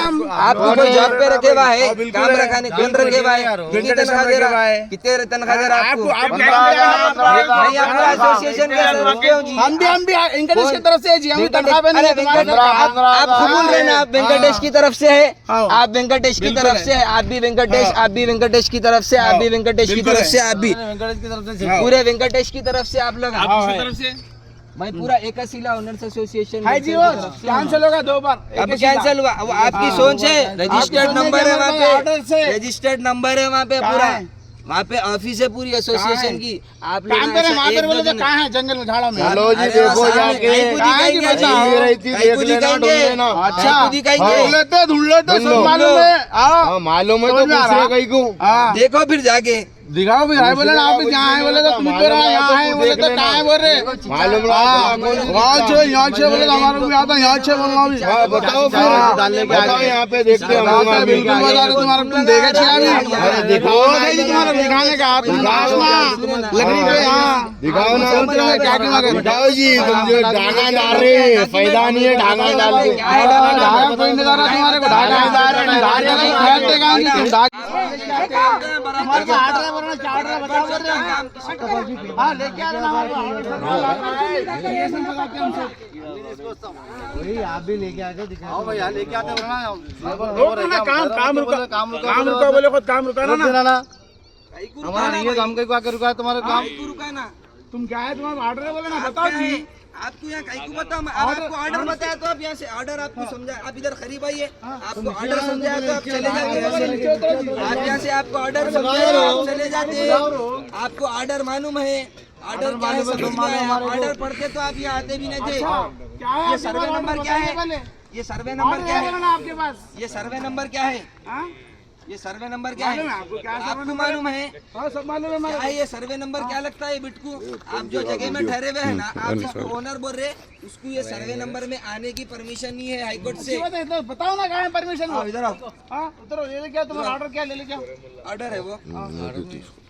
आपको कोई जॉब पे रखे हुआ है काम रखा नहीं कौन रखे हुआ है। कितनी तनख्वाह दे रहा है? कितने तनख्वाह दे रहा है आपको? नहीं आपका एसोसिएशन का हम भी हम भी इंग्लिश की तरफ़ से जी हम तनख्वाह पे नहीं वेंकटेश आप आप खुद बोल रहे हैं आप वेंकटेश की तरफ़ से है। आप वेंकटेश की तरफ़ से है आप भी वेंकटेश आप भी वेंकटेश की तरफ़ से आप भी वेंकटेश की तरफ़ से आप भी। वेंकटेश की तरफ़ से। पूरे वेंकटेश की तरफ़ से आप लोग मैं पूरा एकशिला ओनर्स एसोसिएशन है जी कैंसिल होगा दो बार। अब कैंसिल हुआ। वो आपकी सोच है। रजिस्टर्ड नंबर है वहाँ पे। रजिस्टर्ड नंबर है वहाँ पे पूरा। वहाँ पे ऑफ़िस है पूरी एसोसिएशन की। आप लोग एक तो कहाँ है? जंगल में झाड़ा में। हेलो जी देखो जाके। अच्छा। मालूम है। हाँ मालूम है तो दूसरे कहीं को। हाँ। देखो फिर जाके। दिखाओ भी है बोले आप भी जहाँ है बोले तो तुम भी रहा यहाँ है बोले तो कहाँ है बोल? रहे मालूम हाँ वहाँ से यहाँ से बोले तो हमारे भी आता यहाँ से बोलना भी। हाँ, बताओ फिर। हाँ। डालने के बताओ यहाँ पे देखते हैं बिल्कुल बता रहे तुम्हारा तुम देखे छे अभी दिखाओ ना। नहीं। तुम्हारा दिखाने का ना। लकड़ी पे यहाँ दिखाओ ना रहे हो क्या क्यों बताओ जी तुम जो डाल रहे हैं फ़ायदा नहीं है डाल ढाका कोई नहीं रहा तुम्हारे को ढाका डाल रहा ढाका नहीं खेलते काम नहीं तुम ढाका कर रहे हैं हाँ। लेके आ रहा हाँ, हाँ, हाँ, आप भी लेके आ लेके आते वरना ना काम काम रुका। काम रुका काम रुका बोले खुद काम रुका ना? ना हमारा काम रुका है तुम्हारा काम। रुका है ना। तुम क्या है तुम्हारा ऑर्डर बोले ना बताओ जी। आपको यहाँ कहीं को बताओ मैं- आपको ऑर्डर बताया तो आप यहाँ से ऑर्डर आपको समझा आप इधर खरीब आइए। आपको ऑर्डर समझाया तो आप चले जाते आप यहाँ से आपको ऑर्डर समझाया तो आप चले जाते आपको ऑर्डर मालूम है। ऑर्डर क्या है समझ में आया। ऑर्डर पढ़ते तो आप यहाँ आते भी नहीं थे। ये सर्वे नंबर क्या है? ये सर्वे नंबर क्या है है? आपके पास? ये सर्वे नंबर क्या है? हाँ? ये सर्वे नंबर क्या है है? आपको क्या सर्वे आपको नंबर? मालूम है? हाँ सब मालूम है क्या ये सर्वे नंबर क्या लगता है बिटकू? आप जो जगह में ठहरे हुए हैं ना आप जिसको ओनर बोल रहे उसको ये सर्वे नंबर में आने की परमिशन नहीं है हाईकोर्ट से। है, बताओ ना कहा परमिशन इधर आओ। उधर क्या ले तुम्हारा ऑर्डर क्या है, ले लिया ऑर्डर है वो। कहीं को बता- हाँ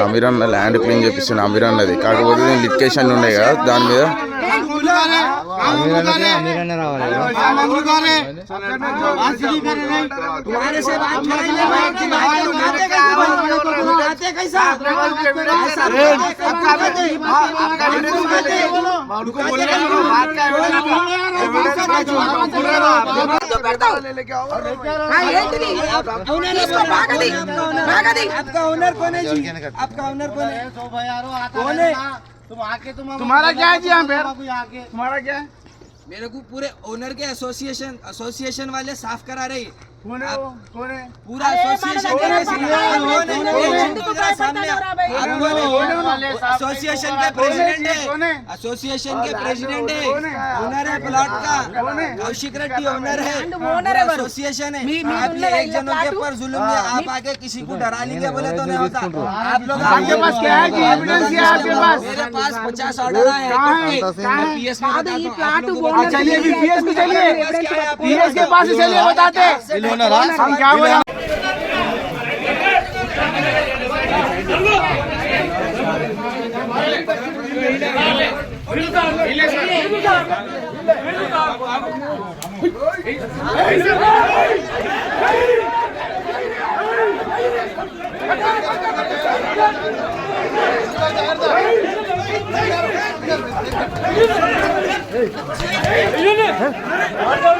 అమీరాన్ ల్యాండ్ క్లీన్ అమీరాన్ అది కాకపోతే నేను ఉన్నాయి కదా దాని మీద मेरा तुम्हारे से बात आपका ओनर कौन है? जी आपका ओनर कौन है? कौन है? तुम आके तुम तुम्हारा क्या है जी यहाँ पे तुम्हारा क्या है? मेरे को पूरे ओनर के एसोसिएशन एसोसिएशन वाले साफ़ करा रहे हैं। कौन है वो कौन है पूरा एसोसिएशन के है सामने है एसोसिएशन के प्रेसिडेंट है है? एसोसिएशन के प्रेसिडेंट है ओनर है प्लॉट का कौशिक रेड्डी ओनर है एसोसिएशन है आप ये एक जनों के ऊपर जुल्म में आप आके किसी को डरा लेंगे बोले तो नहीं होता आप लोग आपके पास क्या है एविडेंस है आपके पास मेरे पास पचास ऑर्डर आए हैं पीएस में हूँ हाँ, चलिए अभी पीएस में चलिए पीएस के पास चलिए बताते ఓనరా? Hey!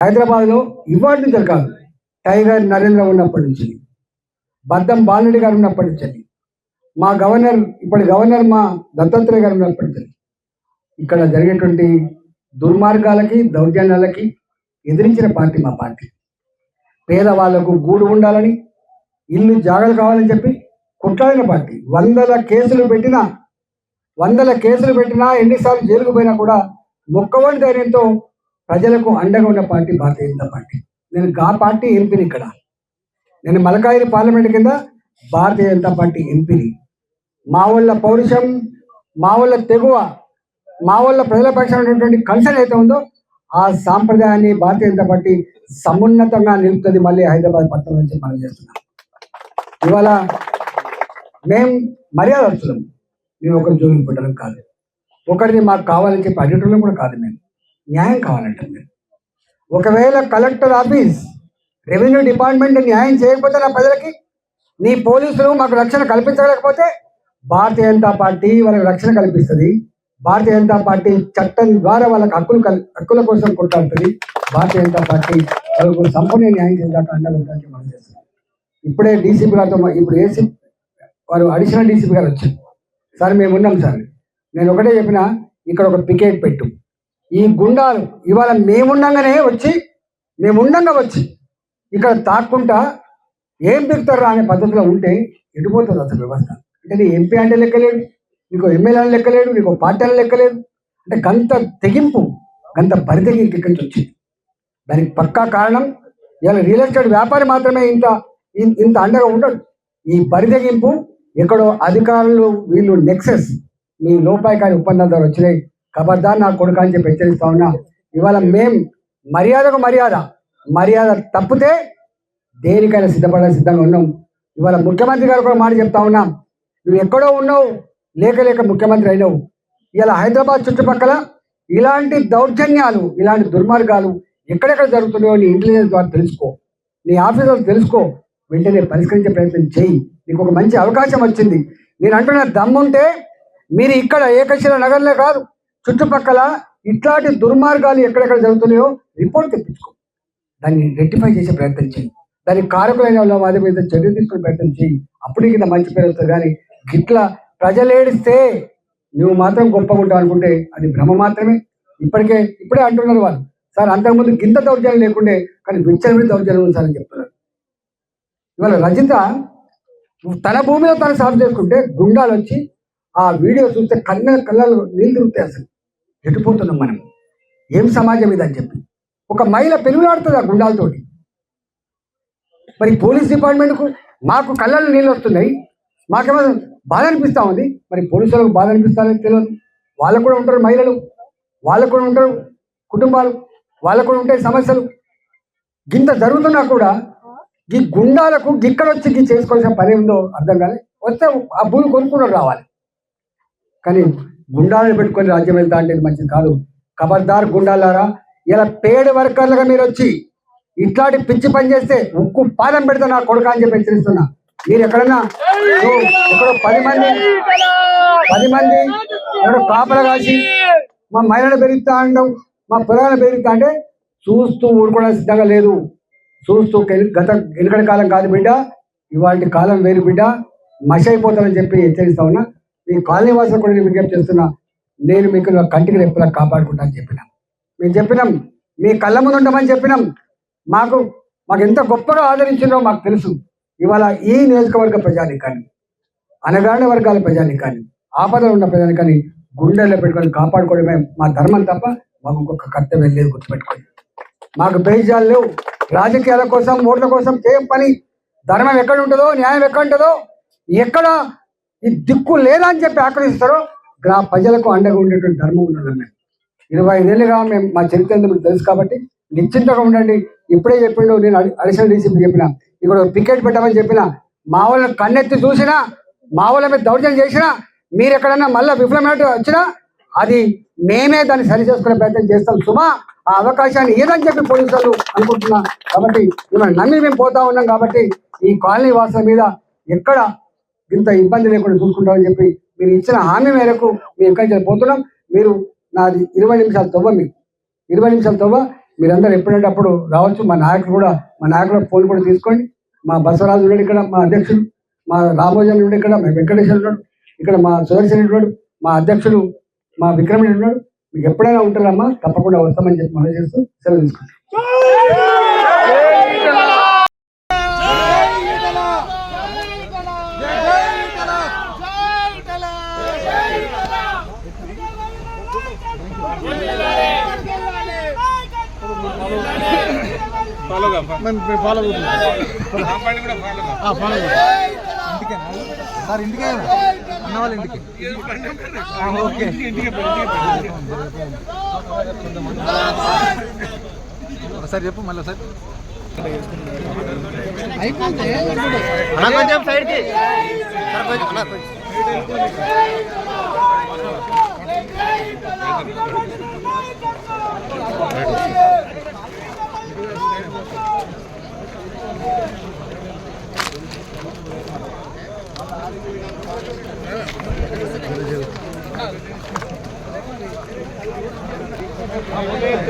లో ఇవాళ నుంచి కాదు. టైగర్ నరేంద్ర ఉన్నప్పటి నుంచి. బద్దం బాలరెడ్డి గారు ఉన్నప్పటి నుంచి. మా గవర్నర్ ఇప్పటి గవర్నర్ మా దత్తాత్రేయ గారు ఉన్నప్పటి నుంచి. ఇక్కడ జరిగేటువంటి దుర్మార్గాలకి దౌర్జన్యాలకి ఎదిరించిన పార్టీ మా పార్టీ. పేదవాళ్ళకు గూడు ఉండాలని ఇల్లు జాగలు కావాలని చెప్పి కుట్లాడిన పార్టీ. వందల కేసులు పెట్టినా వందల కేసులు పెట్టినా ఎన్నిసార్లు జైలుకు పోయినా కూడా మొక్కవని ధైర్యంతో ప్రజలకు అండగా ఉన్న పార్టీ భారతీయ జనతా పార్టీ. నేను గా పార్టీ ఎంపీని ఇక్కడ. నేను మలకాయిరి పార్లమెంట్ కింద భారతీయ జనతా పార్టీ ఎంపీని. మా వాళ్ళ పౌరుషం మా వాళ్ళ తెగువ మా వాళ్ళ ప్రజల పక్షాన ఉన్నటువంటి కన్సర్న్ అయితే ఉందో ఆ సాంప్రదాయాన్ని భారతీయ జనతా పార్టీ సమున్నతంగా నిలుపుతుంది మళ్ళీ హైదరాబాద్ పట్టణం నుంచి మనం చేస్తున్నాం. ఇవాళ మేం మర్యాదస్తులం మేము ఒకరి జోలికి పెట్టడం కాదు. ఒకరిని మాకు కావాలని చెప్పి అడ్డటంలో కూడా కాదు మేము. న్యాయం కావాలంటుంది. ఒకవేళ కలెక్టర్ ఆఫీస్ రెవెన్యూ డిపార్ట్మెంట్ న్యాయం చేయకపోతే నా ప్రజలకి నీ పోలీసులు మాకు రక్షణ కల్పించలేకపోతే భారతీయ జనతా పార్టీ వాళ్ళకి రక్షణ కల్పిస్తుంది. భారతీయ జనతా పార్టీ చట్టం ద్వారా వాళ్ళకి హక్కులు కల్ హక్కుల కోసం కొట్టాడుతుంది భారతీయ జనతా పార్టీ వాళ్ళకు సంపూర్ణ న్యాయం చేయాలంటే అండగా మనం చేస్తున్నాం. ఇప్పుడే డీసీపీ గారితో మా- ఇప్పుడు ఏసీ వారు అడిషనల్ డీసీపీ గారు వచ్చారు. సార్ మేము ఉన్నాం సార్. నేను ఒకటే చెప్పిన ఇక్కడ ఒక పికెట్ పెట్టు. ఈ గుండాలు ఇవాళ మేముండగానే వచ్చి మేముండంగా వచ్చి ఇక్కడ తాక్కుంటా ఏం పెడతారా అనే పద్ధతిలో ఉంటే ఎడిపోతుంది అసలు వ్యవస్థ. అంటే నీ ఎంపీ అంటే లెక్కలేడు నీకు ఎమ్మెల్యే అని లెక్కలేడు నీకు పార్టీ అని లెక్కలేదు అంటే గంత తెగింపు గంత బరితెగింపు ఇక్కడి నుంచి వచ్చింది. దానికి పక్కా కారణం ఇవాళ రియల్ ఎస్టేట్ వ్యాపారి మాత్రమే ఇంత ఇంత అండగా ఉండడు. ఈ బరితెగింపు ఎక్కడో అధికారులు వీళ్ళు నెక్సెస్ మీ లోపాయకారి ఒప్పందాల ద్వారా వచ్చినాయి. కబర్దా నా కొడుకు అని చెప్పి హెచ్చరిస్తా ఉన్నా. ఇవాళ మేం మర్యాదకు మర్యాద. మర్యాద తప్పితే దేనికైనా సిద్ధపడే సిద్ధంగా ఉన్నాం. ఇవాళ ముఖ్యమంత్రి గారు కూడా మాట చెప్తా ఉన్నాం. నువ్వు ఎక్కడో ఉన్నావు లేక లేక ముఖ్యమంత్రి అయినావు. ఇలా హైదరాబాద్ చుట్టుపక్కల ఇలాంటి దౌర్జన్యాలు ఇలాంటి దుర్మార్గాలు ఎక్కడెక్కడ జరుగుతున్నాయో నీ ఇంటెలిజెన్స్ ద్వారా తెలుసుకో. నీ ఆఫీసర్లు తెలుసుకో. వెంటనే పరిష్కరించే ప్రయత్నం చేయి. నీకు ఒక మంచి అవకాశం వచ్చింది. నేను అంటున్న దమ్ముంటే మీరు ఇక్కడ ఏకశిల నగర్లే కాదు చుట్టుపక్కల ఇట్లాంటి దుర్మార్గాలు ఎక్కడెక్కడ జరుగుతున్నాయో రిపోర్ట్ తెప్పించుకో. దాన్ని రెక్టిఫై చేసే ప్రయత్నం చేయి. దానికి కారకులైన వాళ్ళ వారి మీద చర్య తీసుకునే ప్రయత్నం చేయి. అప్పుడు కింద మంచి పేరు వస్తుంది. కానీ గిట్లా ప్రజలు ఏడిస్తే నువ్వు మాత్రం గొప్పగా ఉంటావు అనుకుంటే అది భ్రమ మాత్రమే. ఇప్పటికే ఇప్పుడే అంటున్నారు వాళ్ళు. సార్ అంతకుముందు గింత దౌర్జన్యం లేకుండే కానీ విచ్చలవిడి దౌర్జన్యం ఉంది సార్ అని చెప్తున్నారు. ఇవాళ రజిత తన భూమిలో తను సాగు చేసుకుంటే గుండాలు వచ్చి ఆ వీడియో చూస్తే కళ్ళ కళ్ళలో నీళ్ళు తిరుగుతాయి అసలు. ఎటుపోతున్నాం మనం? ఏం సమాజం ఇది అని చెప్పి. ఒక మహిళ పెనుగులాడుతుంది ఆ గుండాలతోటి. మరి పోలీస్ డిపార్ట్మెంట్కు మాకు కళ్ళల్లో నీళ్ళు వస్తున్నాయి. మాకేమో బాధ అనిపిస్తా ఉంది. మరి పోలీసులకు బాధ అనిపిస్తారని తెలియదు. వాళ్ళకు కూడా ఉంటారు మహిళలు. వాళ్ళకు కూడా ఉంటారు కుటుంబాలు. వాళ్ళకు కూడా ఉంటాయి సమస్యలు. గింత జరుగుతున్నా కూడా ఈ గుండాలకు గిక్కడ వచ్చి గీ చేసుకోవాల్సిన పని ఉందో అర్థం కాలే. వస్తే ఆ భూమి కొనుక్కుని రావాలి. కానీ గుండాలను పెట్టుకొని రాజ్యం వెళ్తా అంటే మంచిది కాదు. ఖబర్దార్ గుండాలారా ఇలా పేడ్ వర్కర్లుగా మీరు వచ్చి ఇట్లాంటి పిచ్చి పని చేస్తే ఉక్కు పాదం పెడతా నా కొడుకు అని చెప్పి హెచ్చరిస్తున్నా. మీరు ఎక్కడన్నా ఇక్కడ పది మంది పది మంది ఇక్కడ కాపలు కాసి మా మహిళలు పెరుగుతా అంటాం మా పొలాలను పెరుగుతా అంటే చూస్తూ ఊరుకోవడం సిద్ధంగా లేదు. చూస్తూ గత వెనుకటి కాలం కాదు బిడ్డ ఇవాళ కాలం వేరు బిడ్డ మష అయిపోతానని చెప్పి హెచ్చరిస్తా ఉన్నా. మీ కాలనీ వాసులు కూడా నేను విజ్ఞప్తి చేస్తున్నా నేను మీకు నా కంటికి రెప్పలా కాపాడుకుంటా అని చెప్పినాం. మేము చెప్పినాం మీ కళ్ళ ముందు ఉండమని చెప్పినాం. మాకు మాకు ఎంత గొప్పగా ఆదరించిందో మాకు తెలుసు. ఇవాళ ఈ నియోజకవర్గ ప్రజానికాన్ని అనగారిన వర్గాల ప్రజానికాన్ని ఆపదలు ఉన్న ప్రజానికాన్ని గుండెల్లో పెట్టుకొని కాపాడుకోవడమే మా ధర్మం తప్ప మాకు ఇంకొక కర్తవ్యం లేదు గుర్తుపెట్టుకోండి. మాకు బేజాలు లేవు. రాజకీయాల కోసం ఓట్ల కోసం చేయం పని. ధర్మం ఎక్కడ ఉంటుందో న్యాయం ఎక్కడ ఉంటుందో ఎక్కడ ఈ దిక్కు లేదా అని చెప్పి ఆక్రమిస్తారో గ్రా ప్రజలకు అండగా ఉండేటువంటి ధర్మం ఉండాలి మేము ఇరవై ఐదేళ్ళుగా మేము మా చరిత్ర మీకు తెలుసు కాబట్టి నిశ్చింతగా ఉండండి. ఇప్పుడే చెప్పిండు నేను అడి- అడిషనల్ డీసీపీ చెప్పిన ఇక్కడ పికెట్ పెట్టమని చెప్పిన మా వాళ్ళని కన్నెత్తి చూసినా మా వాళ్ళ మీద దౌర్జన్యం చేసినా మీరు ఎక్కడన్నా మళ్ళీ విఫలమైనట్టు వచ్చినా అది మేమే దాన్ని సరి చేసుకునే ప్రయత్నం చేస్తాం. సుమా ఆ అవకాశాన్ని ఏదని చెప్పి పోలీసులు అనుకుంటున్నా కాబట్టి మిమ్మల్ని నమ్మి మేము పోతా ఉన్నాం కాబట్టి ఈ కాలనీ వాసుల మీద ఎక్కడ ఇంత ఇబ్బంది లేకుండా చూసుకుంటామని చెప్పి మీరు ఇచ్చిన హామీ మేరకు మేము ఎక్కడికి పోతున్నాం? మీరు నాది ఇరవై నిమిషాలు తవ్వ మీకు. ఇరవై నిమిషాలు తవ్వ. మీరందరూ ఎప్పుడంటే అప్పుడు రావచ్చు. మా నాయకులు కూడా మా నాయకుల ఫోన్ కూడా తీసుకోండి. మా బసవరాజు ఉన్నాడు ఇక్కడ మా అధ్యక్షుడు. మా రామోజన్ ఉన్నాడు ఇక్కడ మా వెంకటేశ్వర ఉన్నాడు. ఇక్కడ మా సుదర్శన్ ఉన్నాడు. మా అధ్యక్షుడు మా విక్రమణి ఉన్నాడు. మీకు ఎప్పుడైనా ఉంటారమ్మా తప్పకుండా వస్తామని చెప్పి మనం చేస్తూ సెలవు తీసుకుంటాం. మేము ఫాలో అవుతున్నాం ఫాలో సార్ ఇంటికే అన్న ఇంటికి. ఓకే. ఒకసారి చెప్పు మళ్ళీ ఒకసారి అన్న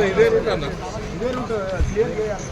ఇదే రూట్ అన్న. ఇదే రూట్ క్లియర్ చేయాలి.